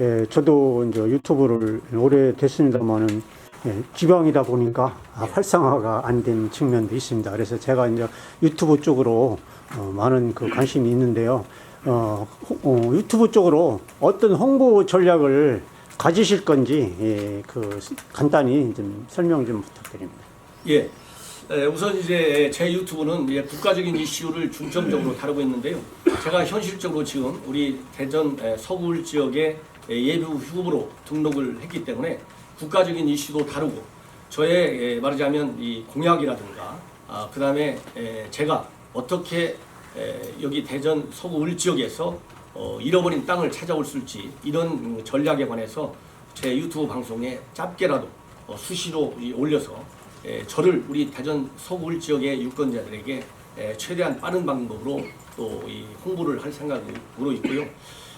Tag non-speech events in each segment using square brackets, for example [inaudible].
예, 저도 이제 유튜브를 오래 됐습니다만은 예, 지방이다 보니까 아, 활성화가 안 된 측면도 있습니다. 그래서 제가 이제 유튜브 쪽으로 어, 많은 그 관심이 있는데요. 어, 호- 어, 유튜브 쪽으로 어떤 홍보 전략을 가지실 건지 예, 그 간단히 좀 설명 좀 부탁드립니다. 예. 에, 우선 이제 제 유튜브는 이제 국가적인 이슈를 중점적으로 다루고 있는데요. 제가 현실적으로 지금 우리 대전 에, 서울 지역의 에, 예비 후보로 등록을 했기 때문에 국가적인 이슈도 다루고 저의 에, 말하자면 이 공약이라든가 아, 그 다음에 에, 제가 어떻게 에, 여기 대전 서울 지역에서 어, 잃어버린 땅을 찾아올 수 있을지 이런 음, 전략에 관해서 제 유튜브 방송에 짧게라도 어, 수시로 이 올려서 에, 저를 우리 대전 서울 지역의 유권자들에게 에, 최대한 빠른 방법으로 또 이 홍보를 할 생각으로 있고요.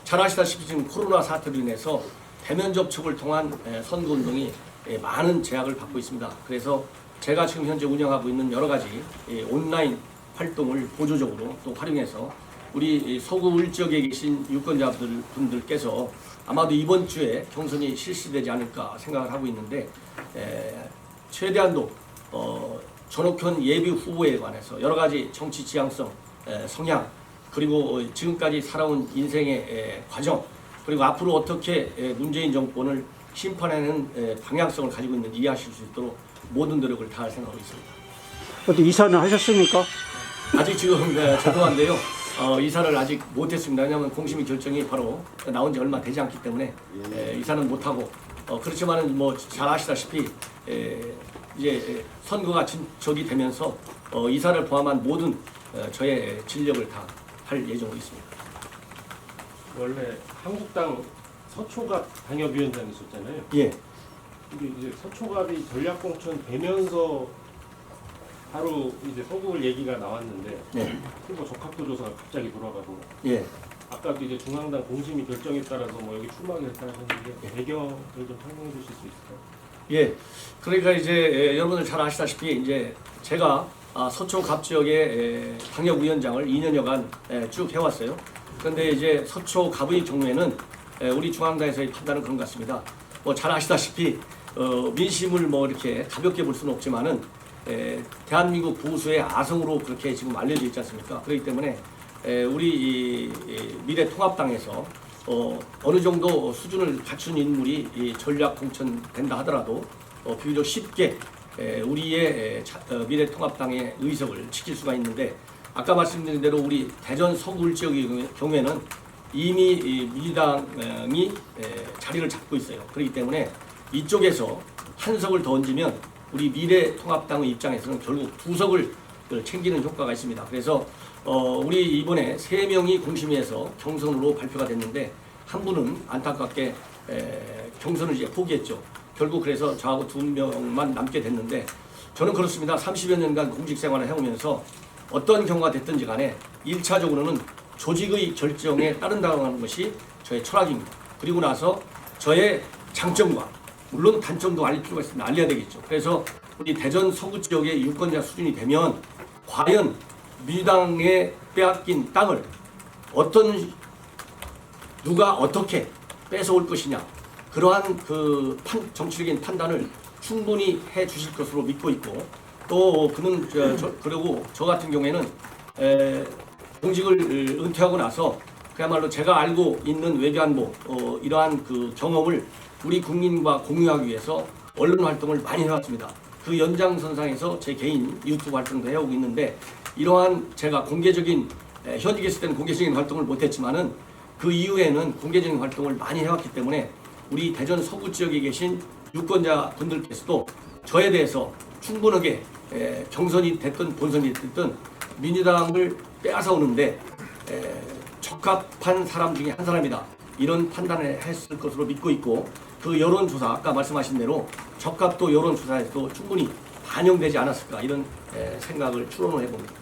잘 아시다시피 지금 코로나 사태로 인해서 대면 접촉을 통한 에, 선거 운동이 에, 많은 제약을 받고 있습니다. 그래서 제가 지금 현재 운영하고 있는 여러 가지 이 온라인 활동을 보조적으로 또 활용해서 우리 이 서울 지역에 계신 유권자분들 분들께서 아마도 이번 주에 경선이 실시되지 않을까 생각을 하고 있는데 에, 최대한도 어, 전옥현 예비 후보에 관해서 여러 가지 정치 지향성, 에, 성향 그리고 어, 지금까지 살아온 인생의 에, 과정 그리고 앞으로 어떻게 에, 문재인 정권을 심판하는 에, 방향성을 가지고 있는지 이해하실 수 있도록 모든 노력을 다할 생각으로 있습니다. 어디 이사는 하셨습니까? 아직 지금 네, 죄송한데요. 어, 이사를 아직 못했습니다. 왜냐하면 공심위 결정이 바로 나온 지 얼마 되지 않기 때문에 에, 이사는 못하고 어, 그렇지만은 뭐 잘 아시다시피 에, 이제 선거가 진척이 되면서 어, 이사를 포함한 모든 어, 저의 진력을 다 할 예정으로 있습니다. 원래 한국당 서초갑 당협위원장이 있었잖아요. 예, 근데 이제 서초갑이 전략공천 되면서 바로 이제 서구울 얘기가 나왔는데 네, 후보 적합도 조사가 갑자기 돌아가고 예. 아까도 이제 중앙당 공심위 결정에 따라서 뭐 여기 출마하겠다 하셨는데 배경을 좀 설명해 주실 수 있을까요? 예, 그러니까 이제 에, 여러분들 잘 아시다시피 이제 제가 아, 서초 갑 지역의 에, 당협위원장을 2년여간 에, 쭉 해왔어요. 그런데 이제 서초 갑의 경우에는 에, 우리 중앙당에서의 판단은 그런 것 같습니다. 뭐 잘 아시다시피 어, 민심을 뭐 이렇게 가볍게 볼 수는 없지만은 에, 대한민국 보수의 아성으로 그렇게 지금 알려져 있지 않습니까? 그렇기 때문에 에, 우리 미래통합당에서 어, 어느 정도 수준을 갖춘 인물이 이 전략 공천된다 하더라도 어, 비교적 쉽게 에, 우리의 어, 미래통합당의 의석을 지킬 수가 있는데 아까 말씀드린 대로 우리 대전 서울 지역의 경우에- 경우에는 이미 이 민주당이 에, 자리를 잡고 있어요. 그렇기 때문에 이쪽에서 한 석을 더 얹으면 우리 미래통합당의 입장에서는 결국 두 석을 챙기는 효과가 있습니다. 그래서 어, 우리 이번에 세 명이 공심위에서 경선으로 발표가 됐는데 한 분은 안타깝게 에, 경선을 이제 포기했죠. 결국 그래서 저하고 두 명만 남게 됐는데 저는 그렇습니다. 30여 년간 공직 생활을 해오면서 어떤 경우가 됐든지 간에 1차적으로는 조직의 결정에 따른다는 것이 저의 철학입니다. 그리고 나서 저의 장점과 물론 단점도 알릴 필요가 있습니다. 알려야 되겠죠. 그래서 우리 대전 서구 지역의 유권자 수준이 되면 과연 민주당에 빼앗긴 땅을 어떤 누가 어떻게 뺏어올 것이냐 그러한 그 판- 정치적인 판단을 충분히 해 주실 것으로 믿고 있고 또 그는 저, 저 그리고 저 같은 경우에는 에, 공직을 은퇴하고 나서 그야말로 제가 알고 있는 외교안보 어, 이러한 그 경험을 우리 국민과 공유하기 위해서 언론 활동을 많이 해왔습니다. 그 연장선상에서 제 개인 유튜브 활동도 해오고 있는데 이러한 제가 공개적인 에, 현직에 있을 때는 공개적인 활동을 못했지만은 그 이후에는 공개적인 활동을 많이 해왔기 때문에 우리 대전 서구 지역에 계신 유권자 분들께서도 저에 대해서 충분하게 에, 경선이 됐든 본선이 됐든 민주당을 빼앗아 오는데 에, 적합한 사람 중에 한 사람이다. 이런 판단을 했을 것으로 믿고 있고 그 여론조사 아까 말씀하신 대로 적합도 여론조사에도 충분히 반영되지 않았을까 이런 에, 생각을 추론을 해봅니다.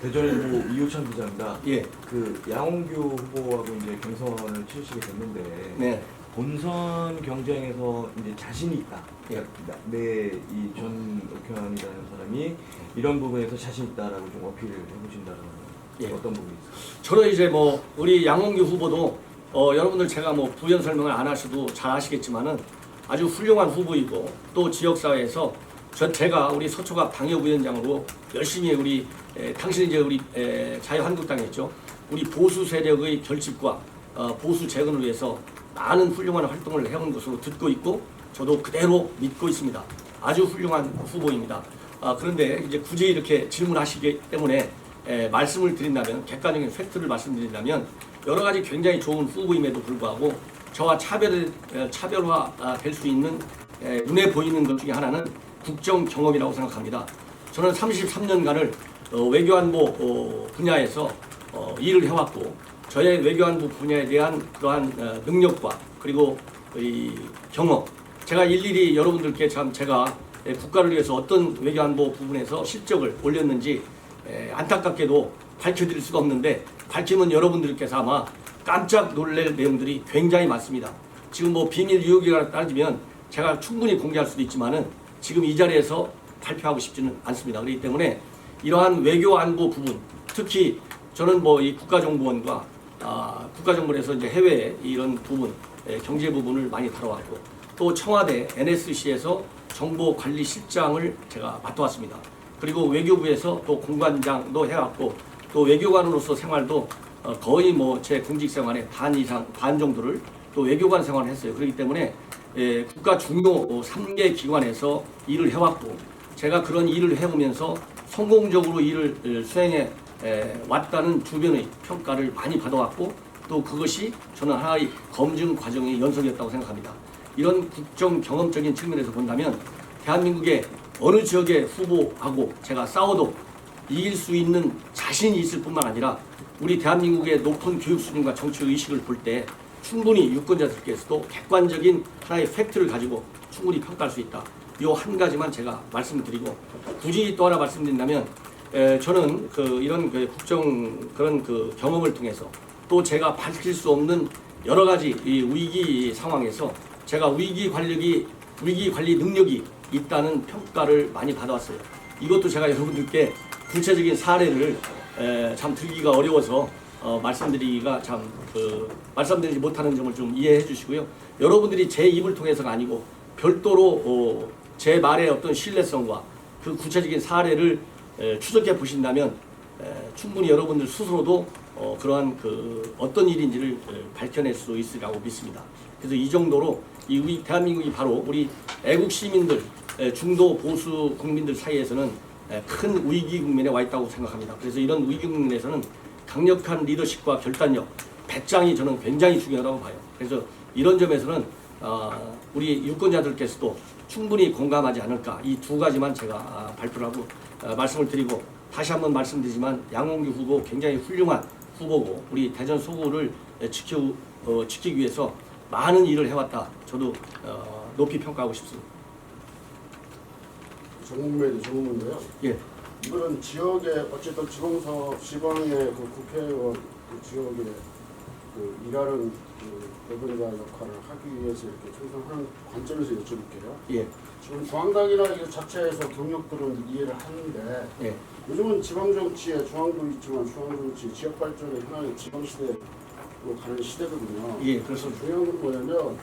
대전일보 이호찬 기자입니다. 예, 그 양홍규 후보하고 이제 경선을 치르시게 됐는데 네, 본선 경쟁에서 이제 자신이 있다. 예. 내이전 옥현이라는 사람이 이런 부분에서 자신 있다라고 좀 어필을 해보신다는 예. 어떤 부분이 있어요? 저는 이제 뭐 우리 양홍규 후보도 어, 여러분들 제가 뭐 부연 설명을 안 하셔도 잘 아시겠지만은 아주 훌륭한 후보이고 또 지역사회에서 전 제가 우리 서초갑 당협위원장으로 열심히 우리 에, 당신 이제 우리 에, 자유한국당에 있죠. 우리 보수 세력의 결집과 어, 보수 재건을 위해서 많은 훌륭한 활동을 해온 것으로 듣고 있고 저도 그대로 믿고 있습니다. 아주 훌륭한 후보입니다. 아, 그런데 이제 굳이 이렇게 질문하시기 때문에 에, 말씀을 드린다면 객관적인 팩트를 말씀드린다면 여러 가지 굉장히 좋은 후보임에도 불구하고 저와 차별 차별화 될수 있는 에, 눈에 보이는 것 중에 하나는 국정 경험이라고 생각합니다. 저는 33년간을 어, 외교안보 어, 분야에서 어, 일을 해왔고 저의 외교안보 분야에 대한 그러한 어, 능력과 그리고 이 경험 제가 일일이 여러분들께 참 제가 에, 국가를 위해서 어떤 외교안보 부분에서 실적을 올렸는지 에, 안타깝게도 밝혀드릴 수가 없는데 밝히면 여러분들께서 아마 깜짝 놀랄 내용들이 굉장히 많습니다. 지금 뭐 비밀 유효기가 따지면 제가 충분히 공개할 수도 있지만은 지금 이 자리에서 발표하고 싶지는 않습니다. 그렇기 때문에 이러한 외교 안보 부분, 특히 저는 뭐 이 국가정보원과 아, 국가정보원에서 이제 해외 이런 부분, 예, 경제 부분을 많이 다뤄왔고 또 청와대 NSC에서 정보관리실장을 제가 맡아왔습니다. 그리고 외교부에서 또 공관장도 해왔고 또 외교관으로서 생활도 어, 거의 뭐 제 공직 생활의 반 이상 반 정도를 또 외교관 생활을 했어요. 그렇기 때문에 예, 국가 중요 어, 3개 기관에서 일을 해왔고 제가 그런 일을 해오면서 성공적으로 일을 어, 수행해 에, 왔다는 주변의 평가를 많이 받아왔고 또 그것이 저는 하나의 검증 과정의 연속이었다고 생각합니다. 이런 국정 경험적인 측면에서 본다면 대한민국의 어느 지역의 후보하고 제가 싸워도 이길 수 있는 자신이 있을 뿐만 아니라 우리 대한민국의 높은 교육 수준과 정치 의식을 볼 때 충분히 유권자들께서도 객관적인 하나의 팩트를 가지고 충분히 평가할 수 있다. 이 한 가지만 제가 말씀을 드리고 굳이 또 하나 말씀드린다면 에, 저는 그 이런 그 국정 그런 그 경험을 통해서 또 제가 밝힐 수 없는 여러 가지 이 위기 상황에서 제가 위기 관리기 위기 관리 능력이 있다는 평가를 많이 받아왔어요. 이것도 제가 여러분들께 구체적인 사례를 에, 참 들기가 어려워서 어, 말씀드리기가 참 그 말씀드리지 못하는 점을 좀 이해해 주시고요. 여러분들이 제 입을 통해서가 아니고 별도로 어, 제 말의 어떤 신뢰성과 그 구체적인 사례를 에, 추적해 보신다면 에, 충분히 여러분들 스스로도 어, 그러한 그 어떤 일인지를 에, 밝혀낼 수 있으리라고 믿습니다. 그래서 이 정도로 이 우리 대한민국이 바로 우리 애국 시민들 에, 중도 보수 국민들 사이에서는 에, 큰 위기 국면에 와 있다고 생각합니다. 그래서 이런 위기 국면에서는 강력한 리더십과 결단력, 배짱이 저는 굉장히 중요하다고 봐요. 그래서 이런 점에서는 어, 우리 유권자들께서도 충분히 공감하지 않을까 이 두 가지만 제가 아, 발표를 하고 어, 말씀을 드리고 다시 한번 말씀드리지만 양홍규 후보 굉장히 훌륭한 후보고 우리 대전 소구를 지켜 어, 지키기 위해서 많은 일을 해왔다. 저도 어, 높이 평가하고 싶습니다. 좋은 건데요. 예, 이거는 지역에 어쨌든 지방서 지방의 그 국회의원 그 지역에 그 일하는 그 대변자 역할을 하기 위해서 이렇게 충성하는 관점에서 여쭤볼게요. 예, 지금 중앙당이나 이 자체에서 경력들은 이해를 하는데 예, 요즘은 지방 정치에 중앙도 있지만 중앙 정치 지역 발전의 현황이 지방 시대로 가는 시대거든요. 예, 그래서 중요한 건 뭐냐면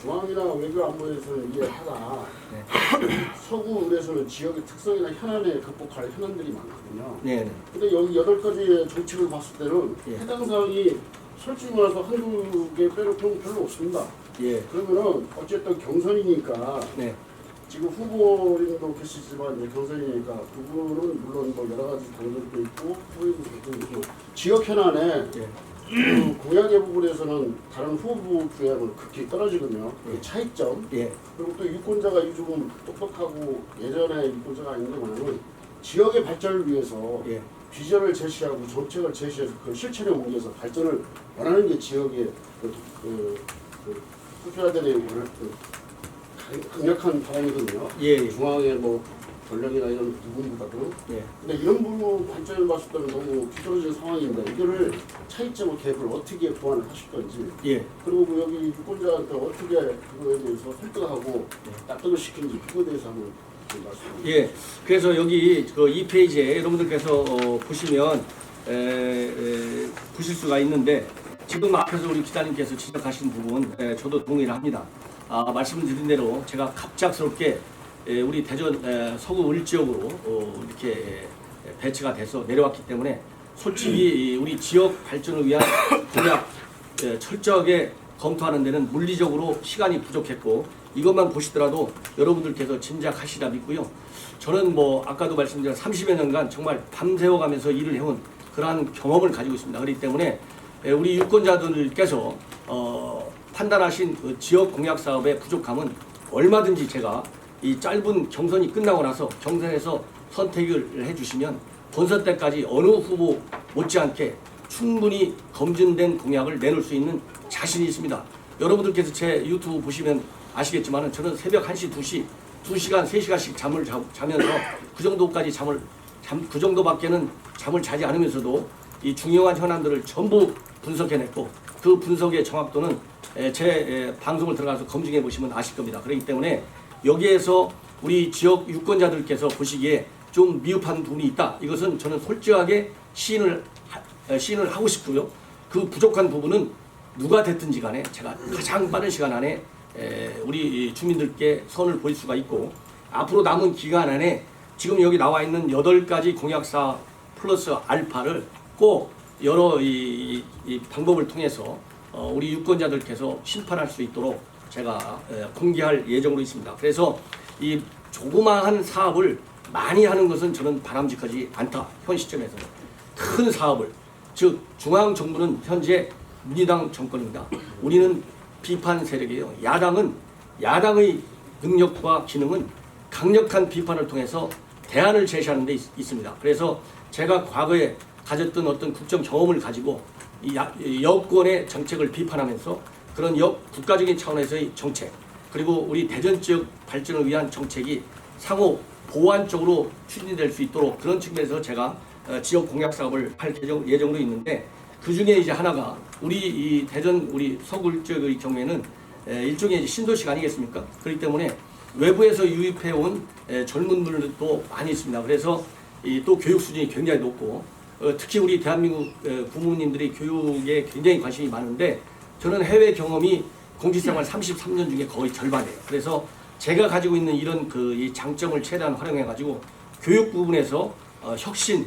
중앙이나 외교 안보에서는 이해를 하나 네. [coughs] 서구에서는 지역의 특성이나 현안에 극복할 현안들이 많거든요. 네, 네, 근데 여기 여덟 가지의 정책을 봤을 때는 예. 해당 사항이 솔직히 말해서 한두 개 빼놓고는 별로 없습니다. 예, 그러면은 어쨌든 경선이니까 네, 지금 후보님도 계시지만 이제 경선이니까 두 분은 물론 뭐 여러 가지 당들도 있고 후보님도 있고 지역 현안에 예, 그 공약의 부분에서는 다른 후보 구약은 극히 떨어지거든요. 그 예. 차이점. 예, 그리고 또 유권자가 요즘 똑똑하고 예전에 유권자가 아닌데 뭐냐면 지역의 발전을 위해서 예, 비전을 제시하고 정책을 제시해서 그 실천에 옮겨서 발전을 원하는 게 지역의 그, 그, 그 원하 그 강- 강력한 바람이거든요. 예, 예, 중앙의 뭐 권력이나 이런 부분보다도 예. 근데 이런 부분 관점을 봤을 때는 너무 뒤떨어진 상황인데 이거를 차이점을 갭을 어떻게 보완을 하실 건지 예. 그리고 그 여기 유권자한테 어떻게 그거에 대해서 설득하고 네. 납득을 시키는지 그거에 대해서 한번. 예, 그래서 여기 그이 페이지에 여러분들께서 어, 보시면 에, 에, 보실 수가 있는데 지금 앞에서 우리 기자님께서 지적하신 부분 에, 저도 동의를 합니다. 아, 말씀을 드린 대로 제가 갑작스럽게 에, 우리 대전 에, 서구 을 지역으로 어, 이렇게 에, 배치가 돼서 내려왔기 때문에 솔직히 이 우리 지역 발전을 위한 [coughs] 공약 에, 철저하게 검토하는 데는 물리적으로 시간이 부족했고 이것만 보시더라도 여러분들께서 짐작하시라 믿고요. 저는 뭐 아까도 말씀드린 30여 년간 정말 밤새워 가면서 일을 해온 그러한 경험을 가지고 있습니다. 그렇기 때문에 에, 우리 유권자들께서 어, 판단하신 그 지역 공약 사업의 부족함은 얼마든지 제가 이 짧은 경선이 끝나고 나서 경선에서 선택을 해주시면 본선 때까지 어느 후보 못지않게 충분히 검증된 공약을 내놓을 수 있는 자신이 있습니다. 여러분들께서 제 유튜브 보시면 아시겠지만 저는 새벽 1시, 2시, 2시간, 3시간씩 잠을 자, 자면서 그 정도까지 잠을 잠, 그 정도밖에는 잠을 자지 않으면서도 이 중요한 현안들을 전부 분석해냈고 그 분석의 정확도는 에, 제 에, 방송을 들어가서 검증해 보시면 아실 겁니다. 그렇기 때문에 여기에서 우리 지역 유권자들께서 보시기에 좀 미흡한 부분이 있다. 이것은 저는 솔직하게 시인을 시인을 하고 싶고요. 그 부족한 부분은 누가 됐든지 간에 제가 가장 빠른 시간 안에 에, 우리 이 주민들께 선을 보일 수가 있고 앞으로 남은 기간 안에 지금 여기 나와 있는 여덟 가지 공약사 플러스 알파를 꼭 여러 이, 이- 이 방법을 통해서 어, 우리 유권자들께서 심판할 수 있도록 제가 에, 공개할 예정으로 있습니다. 그래서 이 조그마한 사업을 많이 하는 것은 저는 바람직하지 않다. 현 시점에서는 큰 사업을 즉 중앙 정부는 현재 민주당 정권입니다. 우리는 비판 세력이에요. 야당은 야당의 능력과 기능은 강력한 비판을 통해서 대안을 제시하는 데 있, 있습니다. 그래서 제가 과거에 가졌던 어떤 국정 경험을 가지고 이 야- 이 여권의 정책을 비판하면서 그런 여, 국가적인 차원에서의 정책 그리고 우리 대전 지역 발전을 위한 정책이 상호 보완적으로 추진될 수 있도록 그런 측면에서 제가 어, 지역 공약 사업을 할 예정, 예정으로 있는데 그 중에 이제 하나가 우리 이 대전 우리 서구 지역의 경우에는 에, 일종의 신도시가 아니겠습니까? 그렇기 때문에 외부에서 유입해 온 에, 젊은 분들도 많이 있습니다. 그래서 이또 교육 수준이 굉장히 높고 어, 특히 우리 대한민국 에, 부모님들이 교육에 굉장히 관심이 많은데 저는 해외 경험이 공직생활 33년 중에 거의 절반이에요. 그래서 제가 가지고 있는 이런 그이 장점을 최대한 활용해 가지고 교육 부분에서 어, 혁신 에,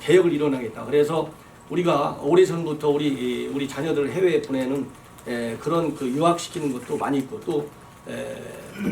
개혁을 이뤄나겠다. 그래서 우리가 오래전부터 우리 이, 우리 자녀들을 해외에 보내는 에, 그런 그 유학시키는 것도 많이 있고 또 에,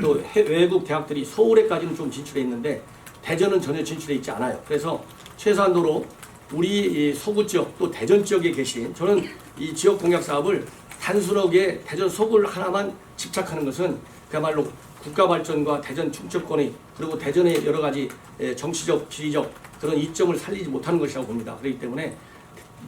또 해- 외국 대학들이 서울에까지는 좀 진출해 있는데 대전은 전혀 진출해 있지 않아요. 그래서 최소한도로 우리 이 서구 지역 또 대전 지역에 계신 저는 이 지역 공약 사업을 단순하게 대전 서구를 하나만 집착하는 것은 그야말로 국가 발전과 대전 충청권의 그리고 대전의 여러 가지 에, 정치적 지리적 그런 이점을 살리지 못하는 것이라고 봅니다. 그렇기 때문에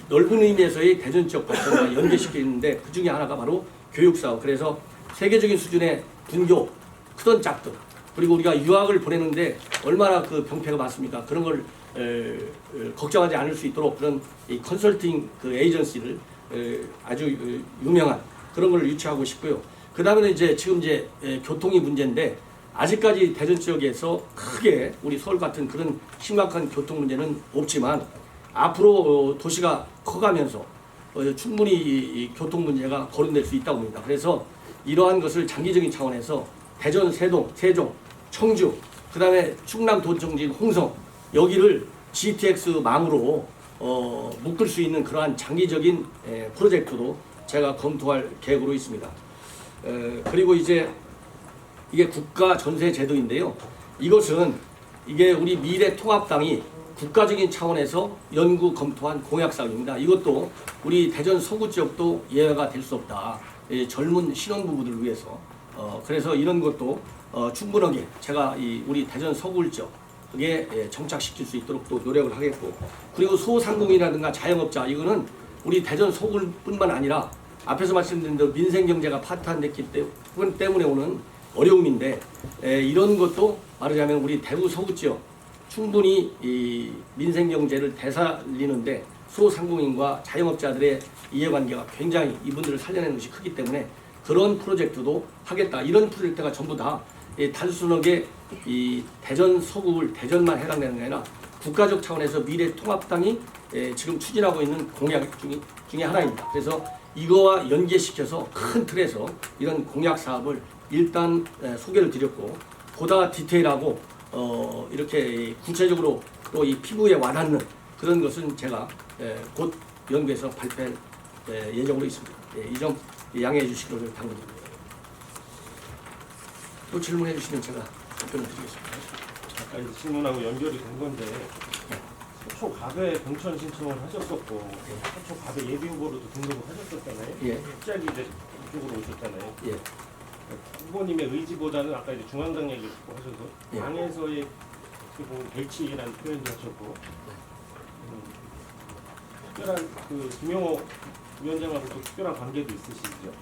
넓은 의미에서의 대전 지역 발전과 연계시키는데 그 중에 하나가 바로 교육 사업. 그래서 세계적인 수준의 분교 크던 작든 그리고 우리가 유학을 보내는데 얼마나 그 병폐가 많습니까? 그런 걸 에, 에, 걱정하지 않을 수 있도록 그런 이 컨설팅 그 에이전시를 에, 아주 어, 유명한 그런 걸 유치하고 싶고요. 그 다음에는 이제 지금 이제 에, 교통이 문제인데 아직까지 대전 지역에서 크게 우리 서울 같은 그런 심각한 교통 문제는 없지만 앞으로 어, 도시가 커가면서 어, 충분히 교통 문제가 거론될 수 있다고 봅니다. 그래서 이러한 것을 장기적인 차원에서 대전, 세동, 세종, 청주, 그 다음에 충남 도청진, 홍성 여기를 GTX 망으로 어, 묶을 수 있는 그러한 장기적인 에, 프로젝트도 제가 검토할 계획으로 있습니다. 에, 그리고 이제 이게 국가 전세 제도인데요. 이것은 이게 우리 미래 통합당이 국가적인 차원에서 연구 검토한 공약 사항입니다. 이것도 우리 대전 서구 지역도 예외가 될 수 없다. 이 젊은 신혼부부들을 위해서 어, 그래서 이런 것도 어, 충분하게 제가 이 우리 대전 서구 지역에 예, 정착시킬 수 있도록 또 노력을 하겠고 그리고 소상공인이라든가 자영업자 이거는 우리 대전 서구뿐만 아니라 앞에서 말씀드린 대로 민생 경제가 파탄됐기 때- 때문에 오는 어려움인데 에, 이런 것도 말하자면 우리 대구 서구 지역 충분히 이 민생 경제를 되살리는데 소상공인과 자영업자들의 이해관계가 굉장히 이분들을 살려내는 것이 크기 때문에 그런 프로젝트도 하겠다. 이런 프로젝트가 전부 다이 단순하게 이 대전 서구를 대전만 해당되는 게 아니라 국가적 차원에서 미래 통합당이 에, 지금 추진하고 있는 공약 중에 하나입니다. 그래서 이거와 연계시켜서 큰 틀에서 이런 공약 사업을 일단 에, 소개를 드렸고 보다 디테일하고 어, 이렇게 구체적으로 또 이 피부에 와닿는 그런 것은 제가 에, 곧 연구해서 발표할 에, 예정으로 있습니다. 예, 이점 양해해 주시기를 당부드립니다. 또 질문해 주시면 제가 답변을 드리겠습니다. 아까 질문하고 연결이 된 건데 서초 갑에 공천 신청을 하셨었고 서초 갑에 예비 후보로도 등록을 하셨었잖아요. 예. 갑자기 이제 이쪽으로 오셨잖아요. 예. 후보님의 의지보다는 아까 이제 중앙당 얘기 하셔서 예. 당에서의 어떻게 보면 배치라는 표현도 하셨고 음, 특별한 그 김용호 위원장하고 또 특별한 관계도 있으시죠?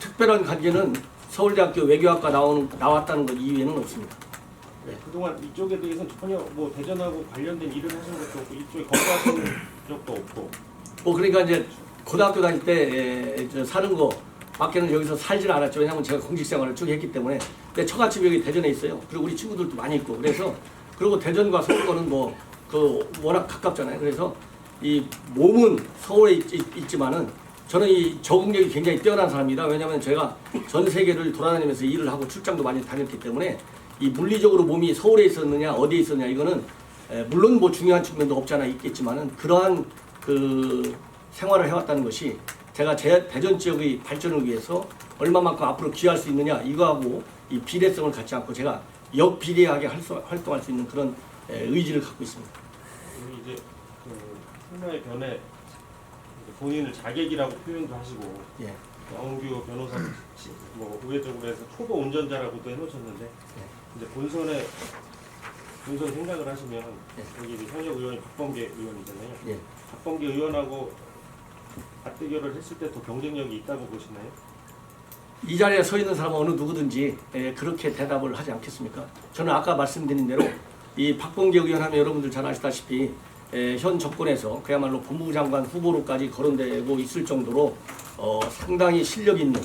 특별한 관계는 서울대학교 외교학과 나오는, 나왔다는 것 이외에는 없습니다. 네, 그동안 이쪽에 대해서는 전혀 뭐 대전하고 관련된 일을 하신 것도 없고 이쪽에 거주하신 [coughs] 적도 없고 뭐 그러니까 이제 고등학교 다닐 때 에, 저 사는 거 밖에는 여기서 살질 않았죠. 왜냐하면 제가 공직 생활을 쭉 했기 때문에. 근데 처갓집이 여기 대전에 있어요. 그리고 우리 친구들도 많이 있고 그래서 그리고 대전과 서울권은 뭐 그 워낙 가깝잖아요. 그래서 이 몸은 서울에 있, 지만은 저는 이 적응력이 굉장히 뛰어난 사람입니다. 왜냐하면 제가 전 세계를 돌아다니면서 일을 하고 출장도 많이 다녔기 때문에 이 물리적으로 몸이 서울에 있었느냐 어디에 있었냐 이거는 에, 물론 뭐 중요한 측면도 없지 않아 있겠지만은 그러한 그 생활을 해왔다는 것이 제가 제 대전 지역의 발전을 위해서 얼마만큼 앞으로 기여할 수 있느냐 이거하고 이 비례성을 갖지 않고 제가 역비례하게 할 수- 활동할 수 있는 그런 에, 의지를 갖고 있습니다. 이제 그 승마의 변에 본인을 자객이라고 표현도 하시고 예. 왕규 변호사 뭐 우회적으로 해서 초보 운전자라고도 해놓으셨는데 이제 본선에 본선 생각을 하시면 여기 이제 현역 의원이 박범계 의원이잖아요. 예. 박범계 의원하고 맞대결을 했을 때 더 경쟁력이 있다고 보시나요? 이 자리에 서 있는 사람은 어느 누구든지 에, 그렇게 대답을 하지 않겠습니까? 저는 아까 말씀드린 대로 이 박봉계 의원 하면 여러분들 잘 아시다시피 에, 현 정권에서 그야말로 법무부 장관 후보로까지 거론되고 있을 정도로 어, 상당히 실력 있는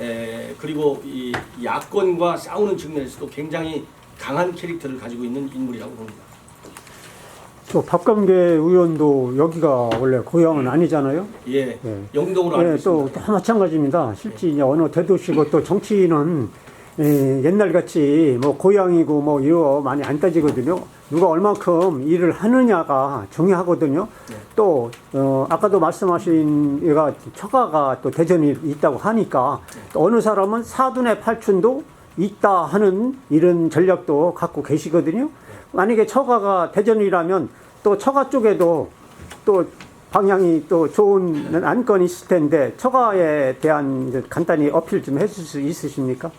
에, 그리고 이 야권과 싸우는 측면에서도 굉장히 강한 캐릭터를 가지고 있는 인물이라고 봅니다. 또 박감계 의원도 여기가 원래 고향은 아니잖아요. 예, 예. 영동으로 알고 예, 또, 있습니다. 다 마찬가지입니다. 실제 이제 어느 대도시고 또 정치인은 예, 옛날 같이 뭐 고향이고 뭐 이거 많이 안 따지거든요. 누가 얼만큼 일을 하느냐가 중요하거든요. 네. 또 어, 아까도 말씀하신 얘가 처가가 또 대전이 있다고 하니까 또 어느 사람은 사둔의 팔춘도 있다 하는 이런 전략도 갖고 계시거든요. 만약에 처가가 대전이라면 또 처가 쪽에도 또 방향이 또 좋은 안건이 있을 텐데 처가에 대한 간단히 어필 좀 해줄 수 있으십니까?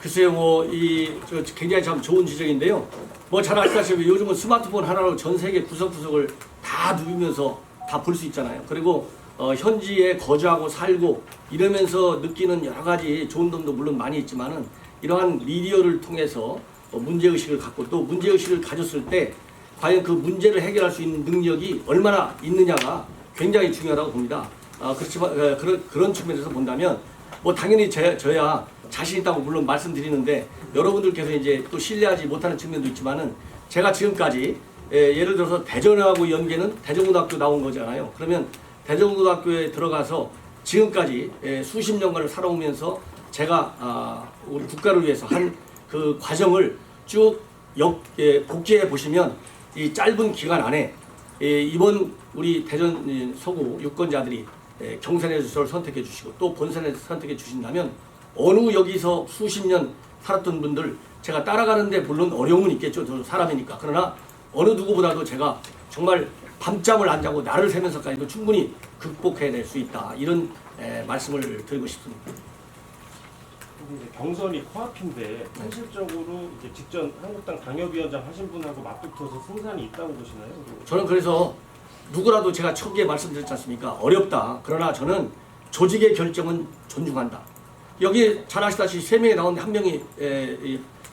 글쎄요, 뭐, 이, 저, 굉장히 참 좋은 지적인데요. 뭐, 잘 아시다시피 요즘은 스마트폰 하나로 전 세계 구석구석을 다 누비면서 다 볼 수 있잖아요. 그리고, 어, 현지에 거주하고 살고 이러면서 느끼는 여러 가지 좋은 점도 물론 많이 있지만은 이러한 미디어를 통해서 어, 문제의식을 갖고 또 문제의식을 가졌을 때 과연 그 문제를 해결할 수 있는 능력이 얼마나 있느냐가 굉장히 중요하다고 봅니다. 아, 그렇지만 에, 그런 그런 측면에서 본다면 뭐 당연히 제, 저야 자신 있다고 물론 말씀드리는데 여러분들께서 이제 또 신뢰하지 못하는 측면도 있지만은 제가 지금까지 에, 예를 들어서 대전하고 연계는 대전고등학교 나온 거잖아요. 그러면 대전고등학교에 들어가서 지금까지 에, 수십 년간을 살아오면서 제가 아, 우리 국가를 위해서 한 그 과정을 쭉 역, 예, 복제해 보시면 이 짧은 기간 안에 예, 이번 우리 대전 예, 서구 유권자들이 예, 경선에서 저를 선택해 주시고 또 본선에서 선택해 주신다면 어느 여기서 수십 년 살았던 분들 제가 따라가는데 물론 어려움은 있겠죠. 저 사람이니까. 그러나 어느 누구보다도 제가 정말 밤잠을 안 자고 날을 새면서까지도 충분히 극복해낼 수 있다. 이런 에, 말씀을 드리고 싶습니다. 이제 경선이 코앞인데 현실적으로 이제 직전 한국당 당협위원장 하신 분하고 맞붙어서 승산이 있다고 보시나요? 저는 그래서 누구라도 제가 초기에 말씀드렸지 않습니까? 어렵다. 그러나 저는 조직의 결정은 존중한다. 여기 잘 아시다시피 세 명이 나오는데 한 명이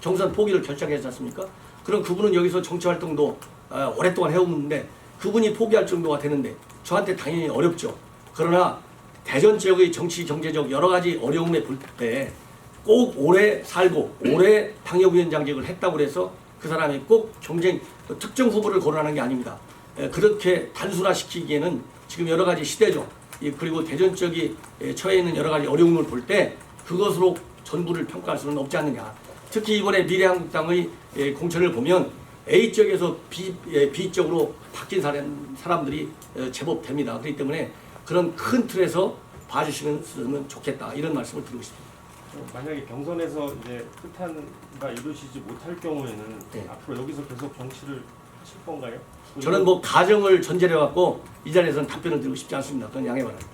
경선 포기를 결정했지 않습니까? 그럼 그분은 여기서 정치 활동도 어, 오랫동안 해오는데 그분이 포기할 정도가 되는데 저한테 당연히 어렵죠. 그러나 대전 지역의 정치 경제적 여러 가지 어려움에 볼때꼭 오래 살고 오래 당협위원장직을 했다고 해서 그 사람이 꼭 경쟁 그 특정 후보를 거론하는 게 아닙니다. 에, 그렇게 단순화시키기에는 지금 여러 가지 시대죠. 이, 그리고 대전 지역이 에, 처해 있는 여러 가지 어려움을 볼 때 그것으로 전부를 평가할 수는 없지 않느냐. 특히 이번에 미래한국당의 에, 공천을 보면 A 지역에서 B, 에, B 지역으로 바뀐 사람, 사람들이 에, 제법 됩니다. 그렇기 때문에 그런 큰 틀에서 봐주시면 좋겠다 이런 말씀을 드리고 싶습니다. 어, 만약에 경선에서 이제 끝한가 이루어지지 못할 경우에는 네. 앞으로 여기서 계속 정치를 하실 건가요? 저는 뭐 가정을 전제로 해갖고 이 자리에서는 답변을 드리고 싶지 않습니다. 그건 양해 바랍니다.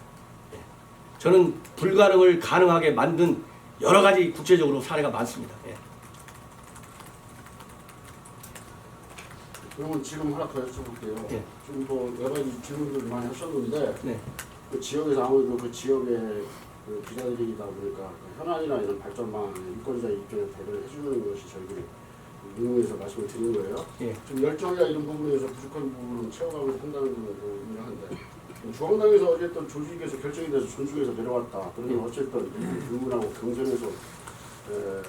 예. 저는 불가능을 가능하게 만든 여러 가지 국제적으로 사례가 많습니다. 예. 그러면 지금 하나 더 여쭤볼게요. 예. 지금 뭐 여러 가지 질문들 많이 하셨는데 네. 그 지역에서 아무래도 그 지역의 그 기자들이다 보니까 그 현안이나 이런 발전망에 유권자 입장에 배려를 해주는 것이 저희들이 의무에서 말씀을 드린 거예요. 예. 좀 열정이나 이런 부분에서 부족한 부분은 채워가면서 한다는 건뭐 분명한데 중앙당에서 어쨌든 조직에서 결정이 돼서 존중해서 내려왔다. 그러면 어쨌든 의문하고 경선에서 에,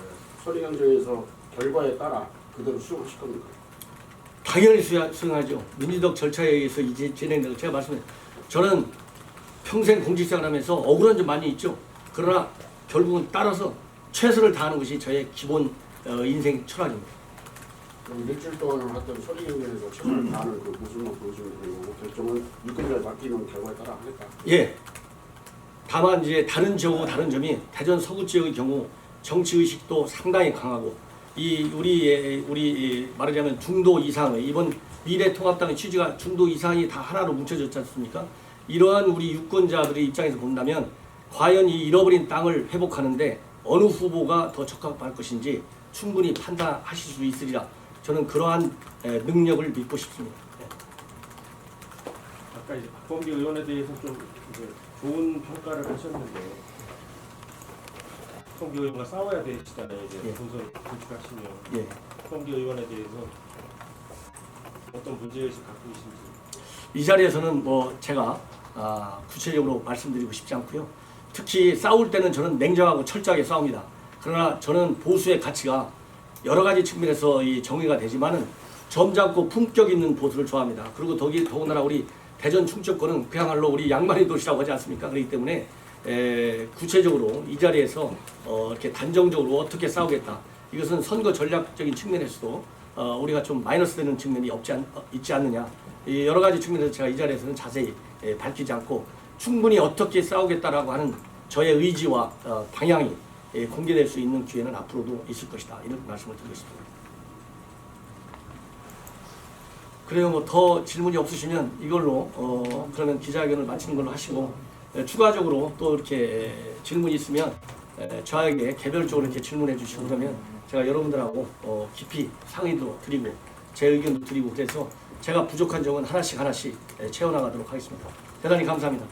선의 경쟁에서 결과에 따라 그대로 수용하실 겁니까? 당연히 수용하죠. 민주적 절차에 의해서 이제 진행되고 제가 말씀드린 저는 평생 공직생활 하면서 억울한 점 많이 있죠. 그러나 결국은 따라서 최선을 다하는 것이 저의 기본 어, 인생 철학입니다. 그럼 일주일 동안 하던 선의 경쟁에서 최선을 다하는 그 모습만 보여주면 되는 거고 결정은 유권자에 맡기는 결과에 따라 하겠다. 예. 다만 이제 다른 지역하고 다른 점이 대전 서구 지역의 경우 정치 의식도 상당히 강하고 이 우리 우리 이 말하자면 중도 이상의 이번 미래통합당의 취지가 중도 이상이 다 하나로 뭉쳐졌지 않습니까? 이러한 우리 유권자들의 입장에서 본다면 과연 이 잃어버린 땅을 회복하는데 어느 후보가 더 적합할 것인지 충분히 판단하실 수 있으리라 저는 그러한 에, 능력을 믿고 싶습니다. 예. 아까 이제 박범계 의원에 대해서 좀 좋은 평가를 하셨는데 박범계 의원과 싸워야 되시잖아요. 이제 예. 본선 진출하시면 예. 박범계 의원에 대해서 어떤 문제의식 갖고 계신지 이 자리에서는 뭐 제가 아, 구체적으로 말씀드리고 싶지 않고요. 특히 싸울 때는 저는 냉정하고 철저하게 싸웁니다. 그러나 저는 보수의 가치가 여러 가지 측면에서 이 정의가 되지만은 점잖고 품격 있는 보수를 좋아합니다. 그리고 더기 더군다나 우리 대전 충청권은 그야말로 우리 양만의 도시라고 하지 않습니까? 그렇기 때문에 에, 구체적으로 이 자리에서 어, 이렇게 단정적으로 어떻게 싸우겠다. 이것은 선거 전략적인 측면에서도 어, 우리가 좀 마이너스 되는 측면이 없지 않, 어, 있지 않느냐. 이 여러 가지 측면에서 제가 이 자리에서는 자세히 에, 밝히지 않고 충분히 어떻게 싸우겠다라고 하는 저의 의지와 어, 방향이 에, 공개될 수 있는 기회는 앞으로도 있을 것이다. 이런 말씀을 드리고 싶습니다. 그래요. 뭐 더 질문이 없으시면 이걸로 어, 그러면 기자회견을 마치는 걸로 하시고 에, 추가적으로 또 이렇게 에, 질문이 있으면 에, 저에게 개별적으로 이렇게 질문해 주시고 그러면 제가 여러분들하고 어, 깊이 상의도 드리고 제 의견도 드리고 그래서 제가 부족한 점은 하나씩 하나씩 에, 채워나가도록 하겠습니다. 대단히 감사합니다.